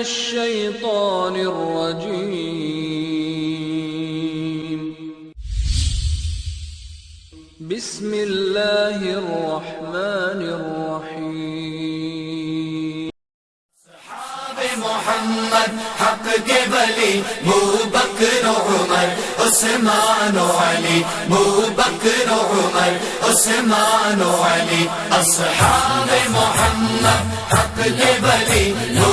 الشيطان الرجيم. بسم الله الرحمن الرحيم. محمد حق قبلي مو بكر عمر عثمان وعلي مو بكر عمر عثمان وعلي. أصحاب محمد حق قبلي مو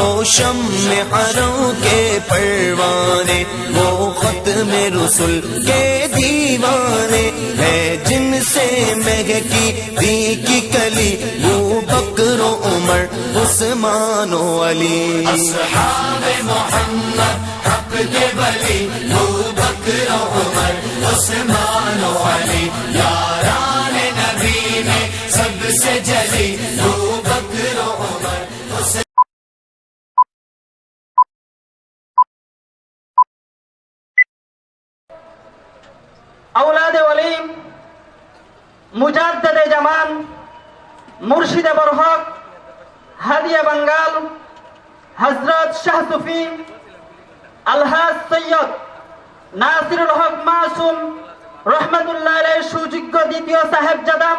وہ شم میں کے پروانے وہ ختم رسول کے دیوانے ہے جن سے مہکی دی کی کلی، وہ بکر و عمر، عثمان و علی۔ اصحاب محمد، حق کے بلی وہ بکر و عمر، عثمان و علی۔ یاران نبی میں سب سے جلی মুর্শিদে বরহক হাদিয়া বাঙ্গাল হজরত শাহ সুফি, আলহাজ সৈয়দ নাসিরুল হক মাসুম রহমতুল্লাহ সুযোগ্য দ্বিতীয় সাহেব জাদাম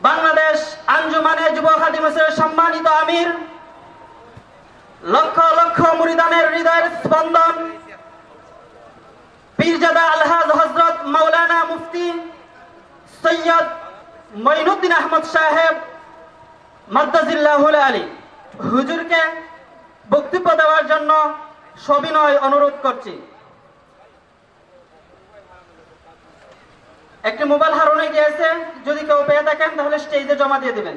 বাংলাদেশ আঞ্জুমানে যুব খাদিমসের সম্মানিত আমির, লক্ষ লক্ষ মুরিদানের হৃদয়ের স্পন্দন, পীরজাদা আলহাজ হজরত মৌলানা মুফতি সৈয়দ মঈনুদ্দিন আহমদ সাহেব, মাদ্দাজিল্লাহুল আলী। হুজুরকে বক্তব্য দেওয়ার জন্য সবিনয় অনুরোধ করছি। একটি মোবাইল হারণে গিয়েছে, যদি কেউ পেয়ে থাকেন, তাহলে স্টেজে জমা দিয়ে দিবেন।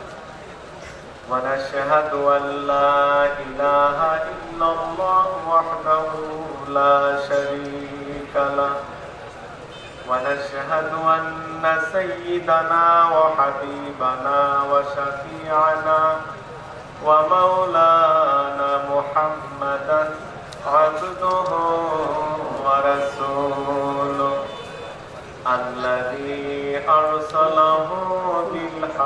ونشهد أن لا إله إلا الله وحده لا شريك له. ونشهد أن سيدنا وحبيبنا وشفيعنا ومولانا محمدا عبده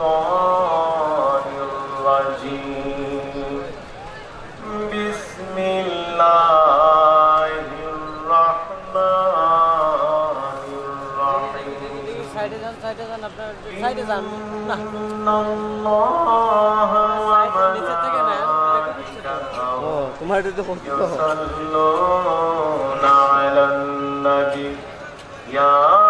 الشيطان الرجيم بسم الله الرحمن الرحيم إن الله وملائكته يصلون على النبي يا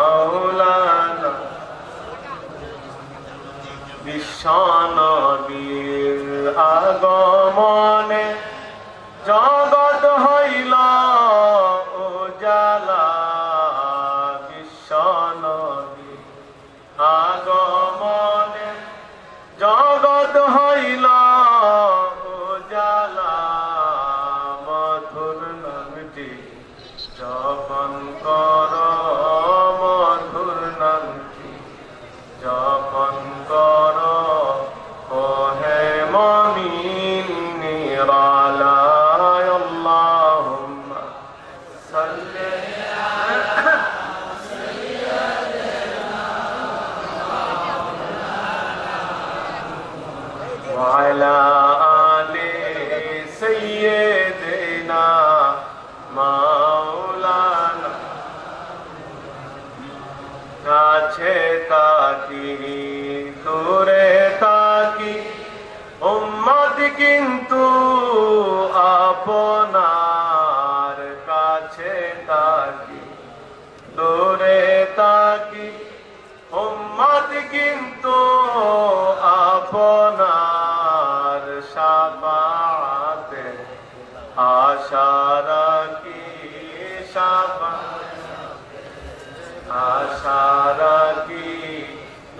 বিশ্বনবীর আগমনে জগৎ হইল উজালা বিশ্বনবী আগমনে জগৎ হইল উজালা মধুর নামটি জপন কর মধুর নামটি জপন কর দূরে তাকি উম্মত কিন্তু আপনার কাছে তাকি দূরে তাকি উম্মত কিন্তু আপনার সাফাতে আশা রাখি সাফা আশা রাখি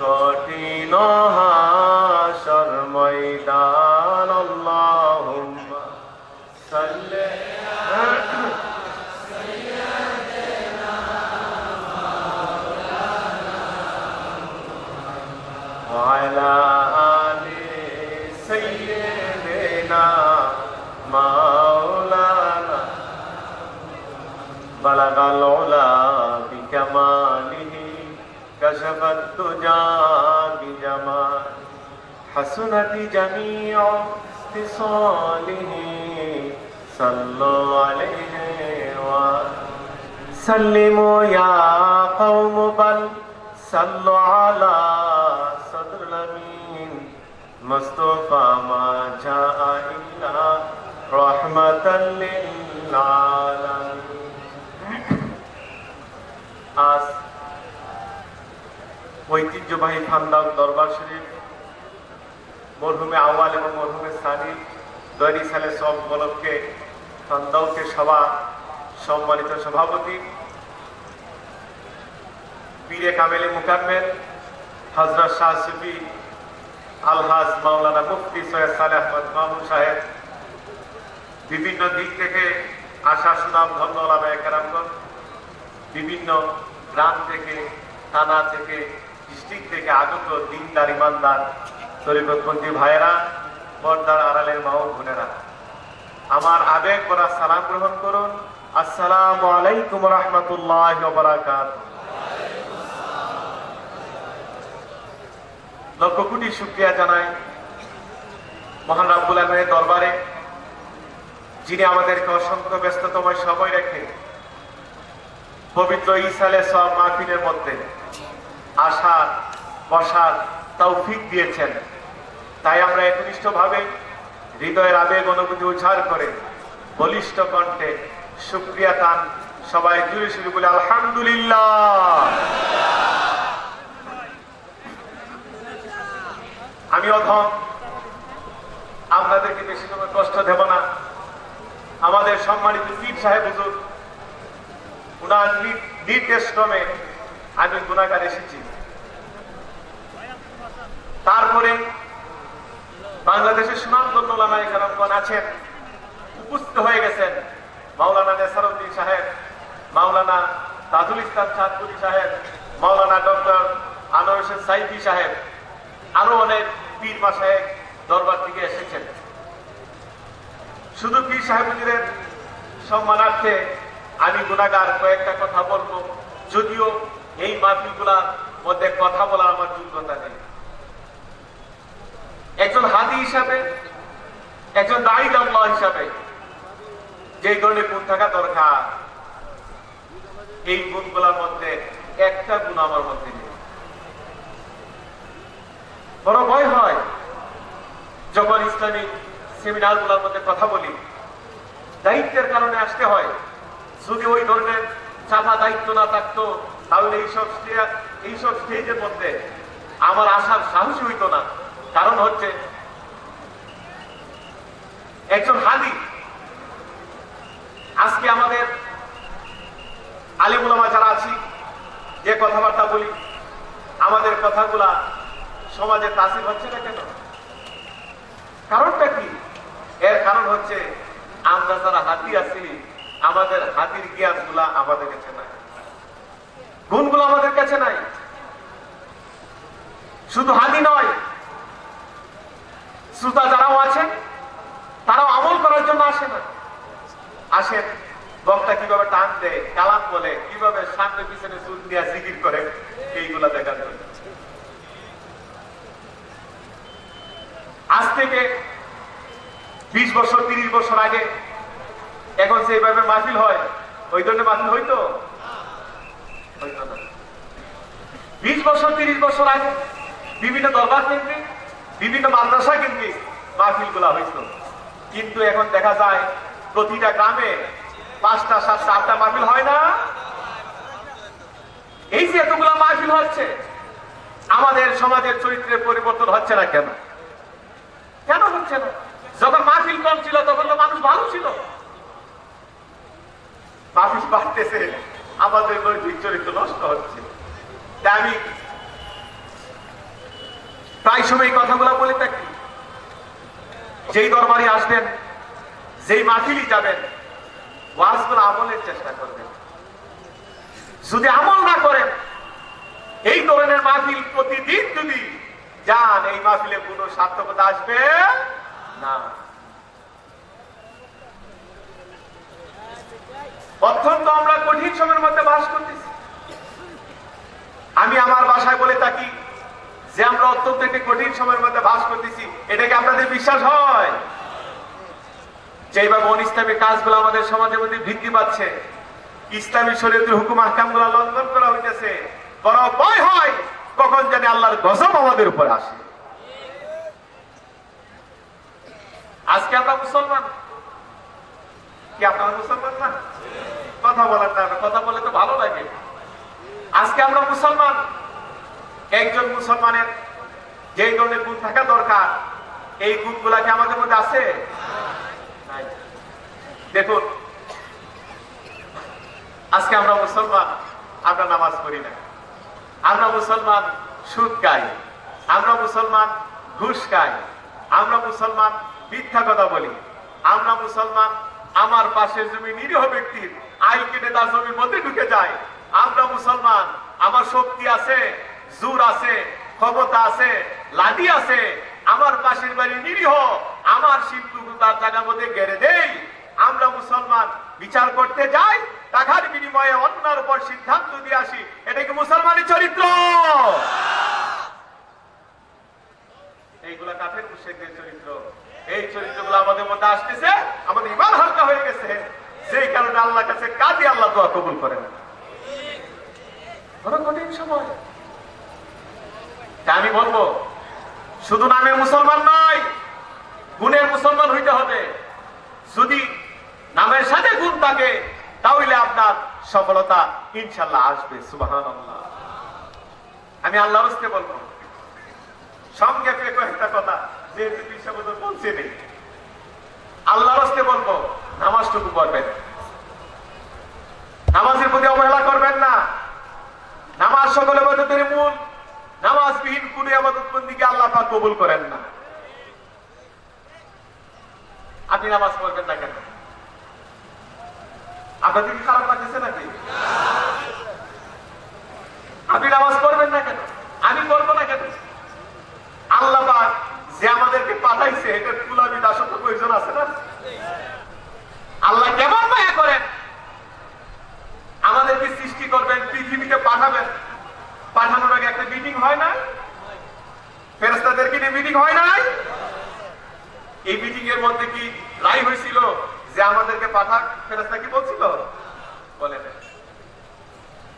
কঠিন হাসর ময়দান আল্লাহুম্মা সাল্লি وعلى آل سيدنا مولانا بلغ العلا بكماله كشف الدجى بجمال حسنت جميع خصاله صلوا عليه وسلموا يا قوم بل صلوا على صدر الأمين مصطفى ما جاء إلا رحمة للعالمين আজ ঐতিহ্যবাহী খান্দাক দরবার শরীফ, মরহুমে আওয়াল এবং মরহুমে সানি দৈরি সালে সব উপলক্ষে খান্দাউকে সভা, সম্মানিত সভাপতি, পীরে কামেলে মুকাম্মেল হজরত শাহ সুফি, আলহাজ মাওলানা মুফতি সৈয়দ সালে আহমদ মাহমুদ সাহেব। বিভিন্ন দিক থেকে আশা, সুনাম, ধন্য ওলামায়ে কেরামগণ বিভিন্ন গ্রাম থেকে, থানা থেকে ডিস্ট্রিক্ট থেকে আগত দিনদার ইমানদার তরিকতপন্থী ভাইয়েরা, পর্দার আড়ালের মা ও আমার আবেগ করা সালাম গ্রহণ করুন। আসসালামু আলাইকুম রহমতুল্লাহ লক্ষ কোটি শুক্রিয়া জানাই মহান রাব্বুল আলমের দরবারে, যিনি আমাদেরকে অসংখ্য ব্যস্ততময় সময় রেখে পবিত্র ইসালে সব মাহফিলের মধ্যে আসার, বসার তৌফিক দিয়েছেন। তাই আমরা একনিষ্ঠ ভাবে হৃদয়ের আবেগ, অনুভূতি উচ্চার করে বলিষ্ঠ কণ্ঠে সুক্রিয়া তান সবাই জুড়ে শুরু বলে, আলহামদুলিল্লাহ। আমি অধম। আপনাদেরকে বেশি সময় কষ্ট দেব না। আমাদের সম্মানিত পীর সাহেব হুজুর, উনার নির্দেশ ক্রমে আমি গুণাগার এসেছি। তারপরে বাংলাদেশের সুনামধন্য আছেন, উপস্থিত হয়ে গেছেন। মাওলানা নেসারুদ্দিন সাহেব, মাওলানা তাজুল ইসলাম চাঁদপুরি সাহেব, মাওলানা ডক্টর আনোয়ার হোসেন সাইফি সাহেব, আরও অনেক পীর মাসাহেব দরবার থেকে এসেছেন। শুধু পীর সাহেবদের সম্মানার্থে আমি গুণাগার কয়েকটা কথা বলব, যদিও এই মাহফিলগুলার মধ্যে কথা বলার আমার যোগ্যতা নেই। একজন হাদি হিসাবে, একজন দায়ী আল্লাহ হিসাবে যে ধরনের গুণ থাকা দরকার, এই গুণগুলোর মধ্যে একটা গুণ আমার মধ্যে নেই। বড় ভয় হয় যখন ইসলামিক সেমিনারগুলোর মধ্যে কথা বলি। দায়িত্বের কারণে আসতে হয়। যদি ওই ধরনের চাপা দায়িত্ব না থাকতো তাহলে এইসব এইসব স্টেজের মধ্যে আমার আসার সাহসী হইতো না। কারণ হচ্ছে, একজন হাদি আজকে আমাদের আলিমুলামা যারা আছি, যে কথাবার্তা বলি, আমাদের কথাগুলা সমাজে তাসির হচ্ছে না কেন? কারণটা কি? এর কারণ হচ্ছে, আমরা যারা হাতি আছি, আমাদের হাতির জ্ঞানগুলা আমাদের কাছে গুণগুলো আমাদের কাছে নাই। শুধু হাতি নয়, শ্রোতা যারাও আছেন, তারাও আমল করার জন্য আসে না। আসেন, বক্তা কীভাবে টান দেয়, কালাম বলে, কীভাবে সামনে পিছনে চুল দিয়া জিকির করে, এইগুলা দেখার জন্য। আজ থেকে বিশ বছর, তিরিশ বছর আগে, এখন সেইভাবে মাহফিল হয়, ওই জন্য মাহফিল হইতো? বিশ বছর, তিরিশ বছর আগে বিভিন্ন দরবার কেন্দ্রিক বিভিন্ন মাদ্রাসা কেন্দ্রিক মাহফিলগুলা হইত। কিন্তু এখন দেখা যায়, প্রতিটা গ্রামে পাঁচটা, সাতটা, আটটা মাহফিল হয় না। এই যে এতগুলা মাহফিল হচ্ছে, আমাদের সমাজের চরিত্রের পরিবর্তন হচ্ছে না কেন? কেন হচ্ছে না? যখন মাহফিল কম ছিল, তখন তো মানুষ ভালো ছিল। মাহফিল বাড়তেছে। আমাদের নৈতিক চরিত্র নষ্ট হচ্ছে। আমি প্রায় সময় এই কথাগুলো বলে থাকি। যেই দরবারে আসবেন, যেই মাহফিলই যাবেন, ওয়াজগুলো আমলের চেষ্টা করবেন। যদি আমল না করেন, এই ধরনের মাহফিল প্রতিদিন যদি যান, এই মাহফিলে কোনো সার্থকতা আসবে না। অত্যন্ত আমরা কঠিন সময়ের মধ্যে বাস করতেছি। আমি আমার বাসায় বলে থাকি যে আমরা অত্যন্ত একটি কঠিন সময়ের মধ্যে বাস করতেছি। এটাকে আপনাদের বিশ্বাস হয়? যেভাবে অনিসলামী কাজগুলো আমাদের সমাজের মধ্যে বৃদ্ধি পাচ্ছে। ইসলামী শরীয়তের হুকুম আহকামগুলা লঙ্ঘন করা হইতেছে। বড় ভয় হয় কখন জানি আল্লাহর গজব আমাদের উপর আসে। আজকে আমরা মুসলমান। কি আপনারা মুসলমান না? কথা বলার না কথা বলে তো ভালো লাগে। আজকে আমরা মুসলমান। একজন মুসলমানের যেই ধরনের গুণ থাকা দরকার, এই গুণগুলা কি আমাদের মধ্যে আছে? দেখুন, আজকে আমরা মুসলমান, আমরা নামাজ পড়ি না। আমরা মুসলমান সুদ খাই। আমরা মুসলমান ঘুষ খাই। আমরা মুসলমান মিথ্যা কথা বলি। আমরা মুসলমান আমার পাশের জমি নিরীহ ব্যক্তির আই কেটে তার জমির মধ্যে ঢুকে যায়। আমরা মুসলমান, আমার শক্তি আছে, জোর আছে, ক্ষমতা আছে, লাঠি আছে। আমার পাশের বাড়ি নিরীহ, আমার সিন্ধু তার জায়গার মধ্যে গেড়ে দেই। আমরা মুসলমান, বিচার করতে যাই, টাকার বিনিময়ে অন্যার উপর সিদ্ধান্ত দিয়ে আসি। এটা কি মুসলমানের চরিত্র? এইগুলা কাফের মুশেকদের চরিত্র। এই চরিত্রগুলো আমাদের মধ্যে আসতেছে, আমাদের ইমান হালকা হয়ে গেছে। সেই কারণে আল্লাহ কাছে কাজে আল্লাহ দোয়া কবুল করেন। বড় কঠিন সময়। আমি বলব, শুধু নামে মুসলমান নয়, গুণের মুসলমান হইতে হবে। যদি নামের সাথে গুণ থাকে, তাহলে আপনার সফলতা ইনশাল্লাহ আসবে সুবাহান আমি আল্লাহ রস্তে বলব। সংক্ষেপে কয়েকটা কথা যেহেতু বিষয় বলছে নেই বলব, নামাজটুকু করবেন নামাজের প্রতি অবহেলা করবেন না। নামাজ সকলে মূল নামাজবিহীন কোন আমাদের বন্দিকে আল্লাহ কবুল করেন না আপনি নামাজ পড়বেন না কেন আপনাদের কি খারাপ লাগতেছে নাকি আপনি নামাজ পড়বেন না কেন আমি পড়ব না কেন আল্লাহ পাক যে আমাদেরকে পাঠাইছে এটা কুলাবি দাসত্ব প্রয়োজন আছে না আল্লাহ কেমন মায়া করেন আমাদেরকে সৃষ্টি করবেন পৃথিবীতে পাঠাবেন পাঠানোর আগে একটা মিটিং হয় না ফেরেস্তাদেরকে নিয়ে মিটিং হয় নাই এই মিটিং এর মধ্যে কি রায় হয়েছিল যে আমাদেরকে পাঠাক ফেরেস্তা কি বলছিল বলে না।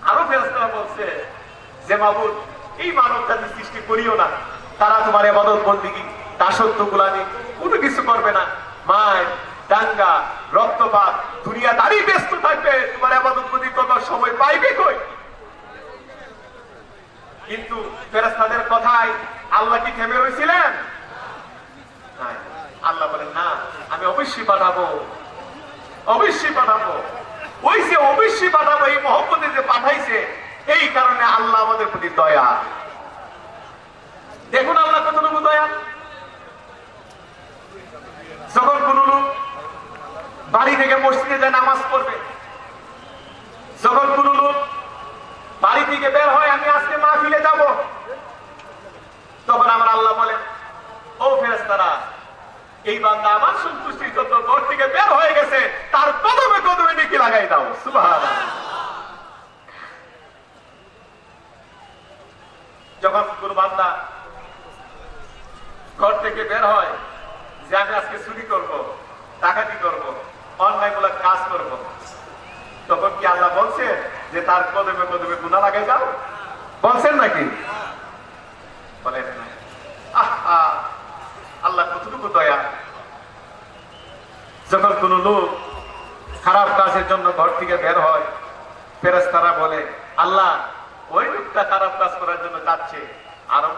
আরও ফেরেস্তারা বলছে যে মাবুদ এই মানব সৃষ্টি করিও না। তারা তোমার এবাদত বন্দিগি, দাসত্ব গুলামি, কোনো কিছু করবে না। মায় দাঙ্গা, রক্তপাত, দুনিয়া দাঁড়িয়ে ব্যস্ত থাকবে। তোমার আবাদত বন্দি করবার সময় পাইবে কই? কিন্তু ফেরেস্তাদের কথায় আল্লাহ কি থেমে রয়েছিলেন আল্লাহ বলেন, না, আমি অবশ্যই পাঠাবো। অবশ্যই পাঠাবো। ওই যে অবশ্যই পাঠাবো, এই মহব্বতে যে পাঠাইছে এই কারণে আল্লাহ আমাদের প্রতি দয়া। দেখুন আল্লাহ কতটুকু দয়া। যখন কোন লোক বাড়ি থেকে মসজিদে যায়, নামাজ পড়বে। যখন কোন লোক বাড়ি থেকে বের হয়, আমি আজকে মা মাহফিলে যাব। তখন আমার আল্লাহ বলেন, ও ফেরেস্তারা এই বান্দা আমার সন্তুষ্টির জন্য ঘর থেকে বের হয়ে গেছে। তার কদমে কদমে নাকি লাগাই দাও। সুবাহ যখন কোন বান্দা ঘর থেকে বের হয় যে আমি আজকে চুরি করব করব অন্যায় মূলক কাজ করব। তখন কি আল্লাহ বলছে যে তার কদমে কদমে গুণা লাগাই দাও? বলছেন নাকি? বলেন আহা, আল্লাহ কতটুকু দয়া। যখন কোন লোক খারাপ কাজের জন্য ঘর থেকে বের হয় ফেরেস্তারা বলে আল্লাহ ওই লোকটা খারাপ কাজ করার জন্য যাচ্ছে আরও